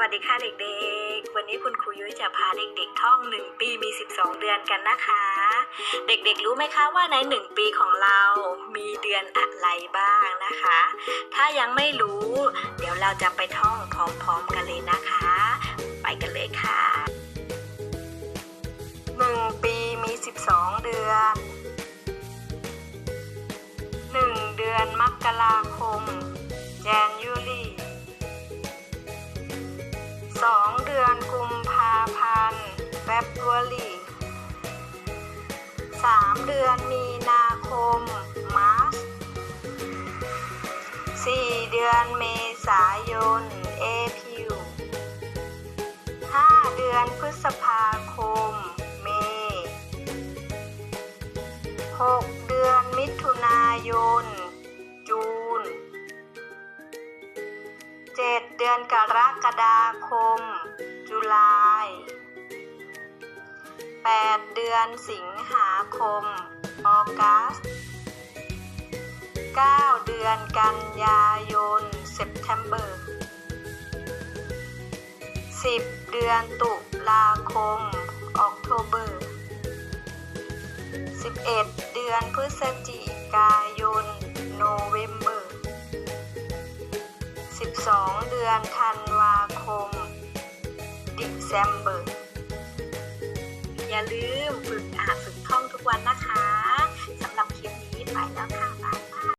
วัสดีค่ะเด็กๆ วันนี้คุณครูยุ้ยจะพาเด็กๆท่อง 1 ปีมี 12 เดือนกันนะคะ เด็กๆรู้ไหมคะว่าใน 1 ปีของเรามีเดือนอะไรบ้างนะคะ ถ้ายังไม่รู้ เดี๋ยวเราจะไปท่องพร้อมๆกันเลยนะคะ ไปกันเลยค่ะ 1 ปีมี 12 เดือน 1 เดือนมกราค สองเดือนกุมภาพันธ์ February สามเดือนมีนาคม March สี่เดือนเมษายน April ห้าเดือนพฤษภาคม May หก อนกรกฎาคม จุลายแปดเดือนสิงหาคม ออกัสเก้าเดือนกันยายน เซปเทมเบอร์สิบเดือนตุลาคม ออกโทเบอร์สิบเอ็ดเดือนพฤศจิกายน 12 เดือนธันวาคม December อย่าลืมฝึกอ่านฝึก